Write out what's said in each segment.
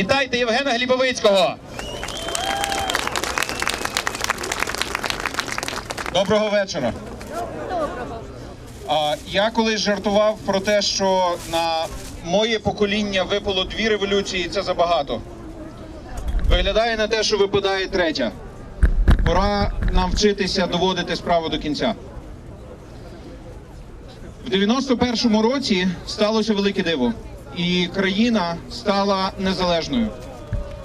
Вітайте Євгена Глібовицького. Доброго вечора. А, я колись жартував про те, що на моє покоління випало дві революції, і це забагато. Виглядає на те, що випадає третя. Пора нам вчитися доводити справу до кінця. В 91-му році сталося велике диво, і країна стала незалежною.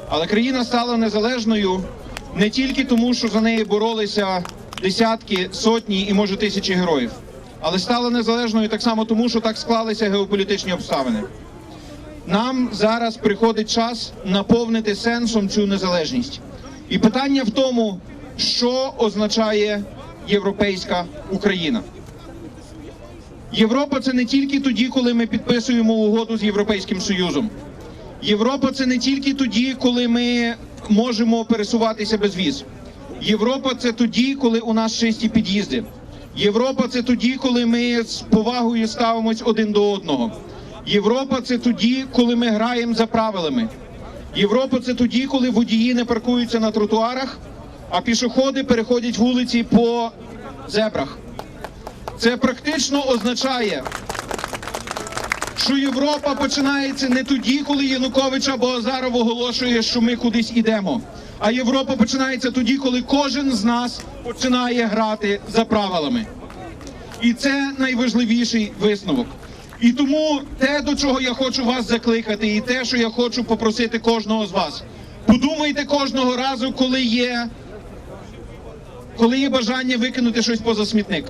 Але країна стала незалежною не тільки тому, що за неї боролися десятки, сотні і може тисячі героїв, але стала незалежною так само тому, що так склалися геополітичні обставини. Нам зараз приходить час наповнити сенсом цю незалежність. І питання в тому, що означає європейська Україна. Європа це не тільки тоді, коли ми підписуємо угоду з Європейським Союзом. Європа це не тільки тоді, коли ми можемо пересуватися без віз. Європа це тоді, коли у нас чисті під'їзди. Європа це тоді, коли ми з повагою ставимось один до одного. Європа це тоді, коли ми граємо за правилами. Європа це тоді, коли водії не паркуються на тротуарах, а пішоходи переходять вулиці по зебрах. Це практично означає, що Європа починається не тоді, коли Янукович або Азаров оголошує, що ми кудись ідемо. А Європа починається тоді, коли кожен з нас починає грати за правилами. І це найважливіший висновок. І тому те, до чого я хочу вас закликати, і те, що я хочу попросити кожного з вас, подумайте кожного разу, коли є, коли є бажання викинути щось поза смітник.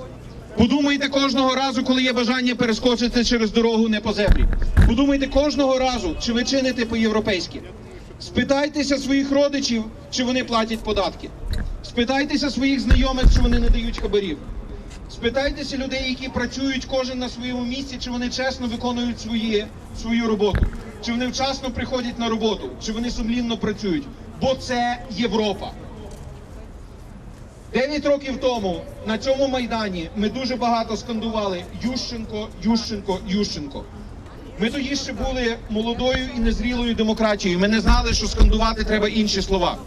Подумайте кожного разу, коли є бажання перескочити через дорогу не по зебрі. Подумайте кожного разу, чи ви чините по-європейськи. Спитайтеся своїх родичів, чи вони платять податки. Спитайтеся своїх знайомих, чи вони не дають хабарів. Спитайтеся людей, які працюють кожен на своєму місці, чи вони чесно виконують свої, свою роботу, чи вони вчасно приходять на роботу, чи вони сумлінно працюють. Бо це Європа. Дев'ять років тому на цьому майдані ми дуже багато скандували Ющенко, Ющенко, Ющенко. Ми тоді ще були молодою і незрілою демократією. Ми не знали, що скандувати треба інші слова.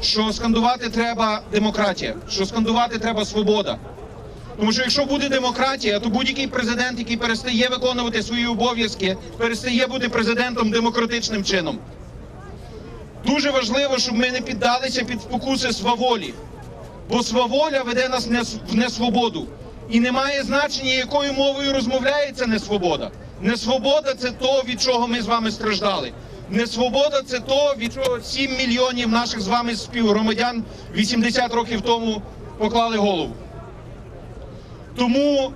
Що скандувати треба демократія, що скандувати треба свобода. Тому що якщо буде демократія, то будь-який президент, який перестає виконувати свої обов'язки, перестає бути президентом демократичним чином. Дуже важливо, щоб ми не піддалися під спокуси сваволі, бо сваволя веде нас в несвободу. І не має значення, якою мовою розмовляється несвобода. Несвобода це то, від чого ми з вами страждали. Несвобода це то, від чого 7 мільйонів наших з вами співгромадян 80 років тому поклали голову. Тому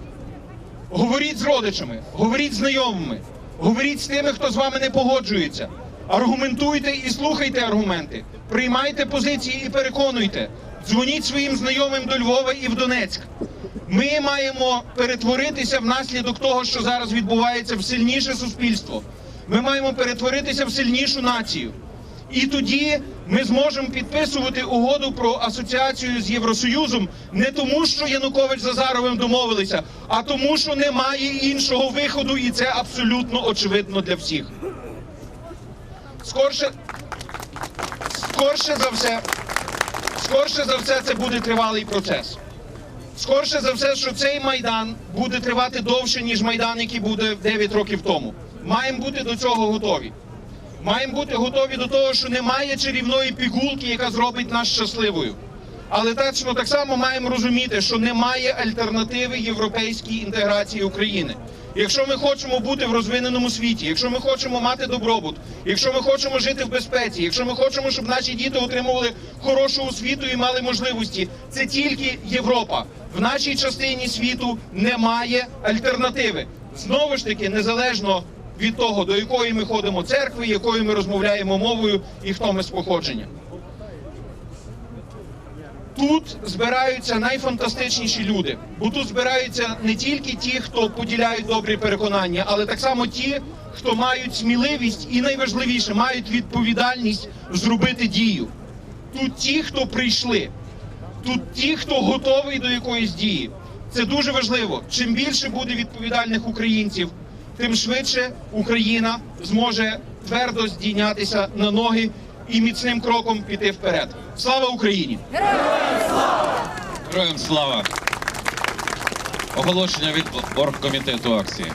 говоріть з родичами, говоріть з знайомими, говоріть з тими, хто з вами не погоджується. Аргументуйте і слухайте аргументи. Приймайте позиції і переконуйте. Дзвоніть своїм знайомим до Львова і в Донецьк. Ми маємо перетворитися внаслідок того, що зараз відбувається в сильніше суспільство. Ми маємо перетворитися в сильнішу націю. І тоді ми зможемо підписувати угоду про асоціацію з Євросоюзом не тому, що Янукович з Азаровим домовилися, а тому, що немає іншого виходу, і це абсолютно очевидно для всіх. Скорше, скорше за все, скорше за все, це буде тривалий процес. Скорше за все, що цей майдан буде тривати довше, ніж майдан, який буде 9 років тому. Маємо бути до цього готові. Маємо бути готові до того, що немає чарівної пігулки, яка зробить нас щасливою. Але точно так само маємо розуміти, що немає альтернативи європейській інтеграції України. Якщо ми хочемо бути в розвиненому світі, якщо ми хочемо мати добробут, якщо ми хочемо жити в безпеці, якщо ми хочемо, щоб наші діти отримували хорошу освіту і мали можливості, це тільки Європа. В нашій частині світу немає альтернативи. Знову ж таки, незалежно від того, до якої ми ходимо церкви, якою ми розмовляємо мовою і хто ми з походження. Тут збираються найфантастичніші люди, бо тут збираються не тільки ті, хто поділяють добрі переконання, але так само ті, хто мають сміливість і найважливіше мають відповідальність зробити дію. Тут ті, хто прийшли, тут ті, хто готовий до якоїсь дії. Це дуже важливо. Чим більше буде відповідальних українців, тим швидше Україна зможе твердо здійнятися на ноги і міцним кроком піти вперед. Слава Україні! Героям слава! Героям слава! Оголошення від оргкомітету акції.